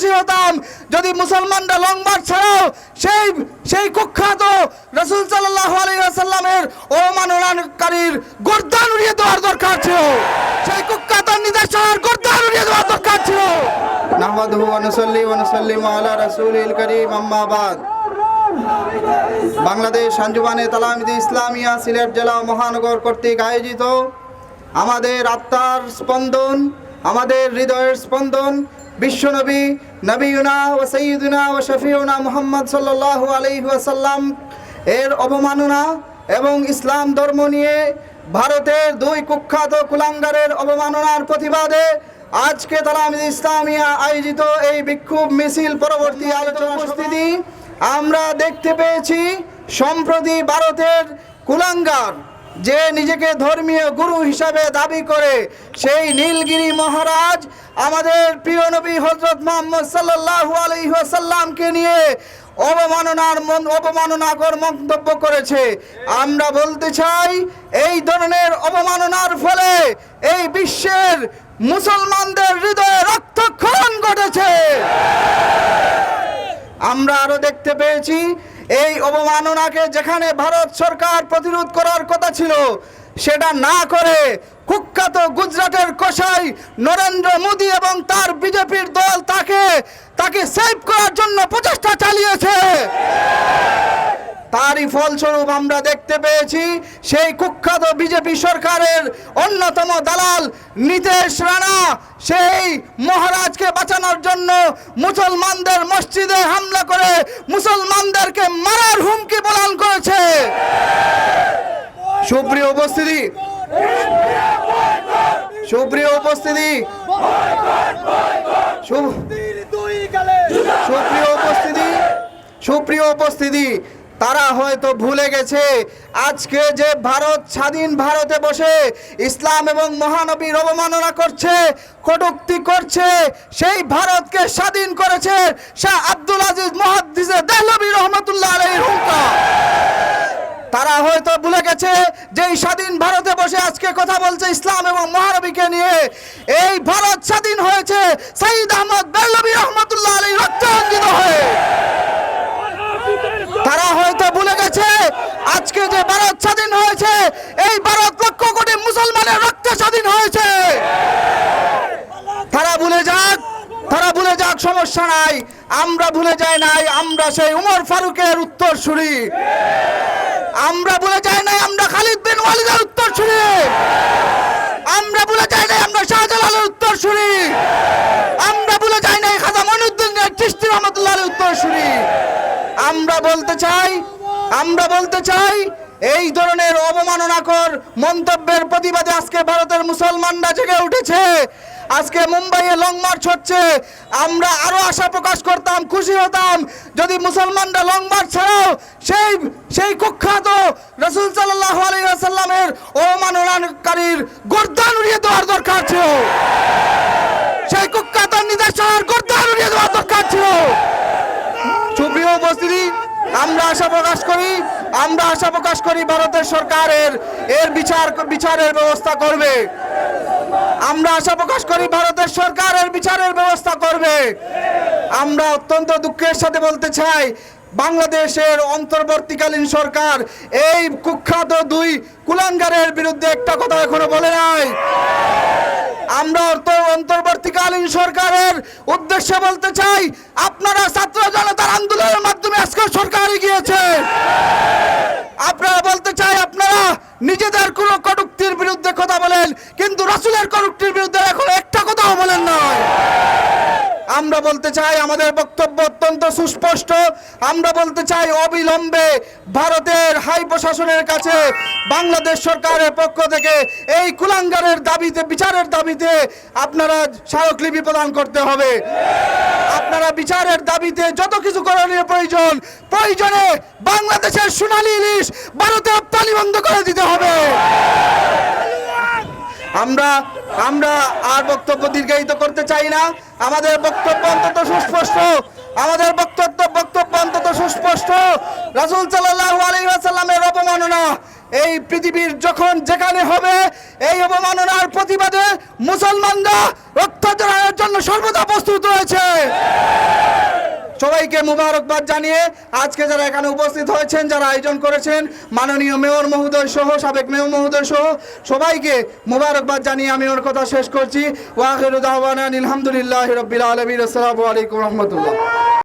খুশি হতাম। যদি মুসলমানরা লং মার্চ ছাড়াও সেই সেই কুখ্যাত রসুল সাল্লাহ আলাইসাল্লামের অবমাননাকারীর গোর্দান উড়িয়ে দেওয়ার দরকার ছিল। সেই কুখ্যাত গোর্দান উড়িয়ে দেওয়ার দরকার ছিল। বাংলাদেশ আঞ্জুমানে তালামিদি ইসলামিয়া সিলেট জেলা মহানগর কর্তৃক আয়োজিত আমাদের আত্মার স্পন্দন, আমাদের হৃদয়ের স্পন্দন বিশ্বনবী, নবীনা ও সঈদুনা ও শফিউনা মুহাম্মদ সাল্লাল্লাহু আলাইহি ওয়াসাল্লাম এর অবমাননা এবং ইসলাম ধর্ম নিয়ে ভারতের দুই কুখ্যাত কুলাঙ্গারের অবমাননার প্রতিবাদে আজকে তালামিদ ইসলামিয়া আয়োজিত এই বিক্ষোভ মিছিল পরবর্তী আলোচনা উপস্থিতি। আমরা দেখতে পেয়েছি, সম্প্রতি ভারতের কুলাঙ্গার যে নিজেকে ধর্মীয় গুরু হিসাবে দাবি করে, সেই নীলগিরি মহারাজ আমাদের প্রিয় নবী হজরত মোহাম্মদ সাল্লাল্লাহু আলাইহি ওয়াসাল্লামকে নিয়ে অবমাননার অবমাননাকর মন্তব্য করেছে। আমরা বলতে চাই, এই ধরনের অবমাননার ফলে এই বিশ্বের মুসলমানদের হৃদয়ে রক্তক্ষরণ ঘটেছে। আমরা আরও দেখতে পেয়েছি এই অবমাননাকে যেখানে ভারত সরকার প্রতিরোধ করার কথা ছিল, সেটা না করে কুখ্যাত গুজরাটের কষাই নরেন্দ্র মোদী এবং তার বিজেপির দল তাকে তাকে সেভ করার জন্য প্রচেষ্টা চালিয়েছে। তারই ফলস্বরূপ আমরা দেখতে পেয়েছি, সেই কুখ্যাত বিজেপি সরকারের অন্যতম দালাল নীতিশ রানা, সেই মহারাজকে বাঁচানোর জন্য মুসলমানদের মসজিদে হামলা করে মুসলমানদেরকে মারার হুমকি প্রদান করেছে। সুপ্রিয় উপস্থিতি সুপ্রিয় উপস্থিতি সুপ্রিয় উপস্থিতি সুপ্রিয় উপস্থিতি তারা হয়তো ভুলে গেছে। আজকে যে ভারত স্বাধীন ভারতে বসে ইসলাম এবং মহানবীর অবমাননা করছে, কটুক্তি করছে, সেই ভারতকে স্বাধীন করেছে শাহ আব্দুল আজিজ মহাদ্দিসে দেহলবী রহমতুল্লাহ আলাইহির হুঙ্কার। তারা হয়তো ভুলে গেছে যে স্বাধীন ভারতে বসে আজকে কথা বলছে ইসলাম এবং মহানবীকে নিয়ে। এই ভারত স্বাধীন হয়েছে সাইদ আহমদ বেল্লবী রহমতুল্লাহ আলী রক্তাঙ্গিত হয়ে তারা হয়তো ভুলে গেছে আজকে যে ভারত স্বাধীন হয়েছে এই ভারত লক্ষ কোটি রক্তে স্বাধীন হয়েছে। তারা ভুলে যাক, তারা ভুলে যাক, সমস্যা নাই। আমরা ভুলে যাই নাই, আমরা সেই উমর ফারুকের উত্তর সুরি আমরা ভুলে যাই নাই, আমরা খালিদ বিন ওয়ালিদের উত্তর সুরি আমরা ভুলে যাই নাই, আমরা শাহজালালের উত্তর সুরি আমরা ভুলে যাই নাই, খাজা মনুদ্দিন চিস্তি রহমতুল্লাহ উত্তর সুরি আমরা বলতে চাই, আমরা বলতে চাই এই ধরনের অবমাননাকর মন্তব্যের প্রতিবাদে আজকে ভারতের মুসলমানরা জেগে উঠেছে। আজকে মুম্বাইয়ে লং মার্চ হচ্ছে। আমরা আরও আশা প্রকাশ করতাম, খুশি হতাম। যদি মুসলমানরা লং মার্চ ছাড়াও সেই সেই কুখ্যাত রসুল সাল্লাহ আলাইসাল্লামের অবমাননাকারীর গোর্দান উড়িয়ে দেওয়ার দরকার ছিল। সেই কুখ্যাত নির্দেশনার গোর্দান উড়িয়ে দেওয়ার দরকার ছিল। আমরা আশা প্রকাশ করি, আমরা আশা প্রকাশ করি ভারতের সরকারের, এর বিচার, বিচারের ব্যবস্থা করবে। আমরা আশা প্রকাশ করি ভারতের সরকারের বিচারের ব্যবস্থা করবে। আমরা অত্যন্ত দুঃখের সাথে বলতে চাই, বাংলাদেশের অন্তর্বর্তীকালীন সরকার এই কুখ্যাত দুই কুলাঙ্গারের বিরুদ্ধে একটা কথা এখনও বলে নাই। আমরা অর্থ- অন্তর্বর্তীকালীন সরকারের উদ্দেশ্যে বলতে চাই, আপনারা ছাত্র জনতার আন্দোলনের মাধ্যমে আজকে সরকারে গিয়েছে আপনারা বলতে চাই, আপনারা নিজেদের কোনো কটুক্তির বিরুদ্ধে কথা বলেন, কিন্তু রাসুলের কটুক্তির বিরুদ্ধে এখন নয় আমরা বলতে চাই আমাদের বক্তব্য অত্যন্ত সুস্পষ্ট। আমরা বলতে চাই অবিলম্বে ভারতের হাই প্রশাসনের কাছে বাংলাদেশ সরকারের পক্ষ থেকে এই কুলাঙ্গারের দাবিতে, বিচারের দাবিতে আপনারা স্মারকলিপি প্রদান করতে হবে। আপনারা বিচারের দাবিতে যত কিছু করণীয় প্রয়োজন, প্রয়োজনে বাংলাদেশের সোনালি ইলিশ ভারতে রপ্তানি বন্ধ করে দিতে হবে। আমরা আমরা আর বক্তব্য দীর্ঘায়িত করতে চাই না। আমাদের বক্তব্য অন্তত সুস্পষ্ট। আমাদের বক্তব্য বক্তব্য অন্তত সুস্পষ্ট। রাসূল ওয়াসাল্লামের অপমাননা এই পৃথিবীর যখন যেখানে হবে, এই অবমাননার প্রতিবাদে মুসলমানরা রক্তাচরণের জন্য সর্বদা প্রস্তুত রয়েছে। সবাইকে মুবারকবাদ জানিয়ে আজকে যারা এখানে উপস্থিত হয়েছেন, যারা আয়োজন করেছেন, মাননীয় মেয়র মহোদয় সহ, সাবেক মেয়র মহোদয় সহ, সবাইকে মুবারকবাদ জানিয়ে আমি ওর কথা শেষ করছি। ওয়াখির দাওয়ানা আলহামদুলিল্লাহ রবিল আলমিন। আলাইকুম রহমতুল্লাহ।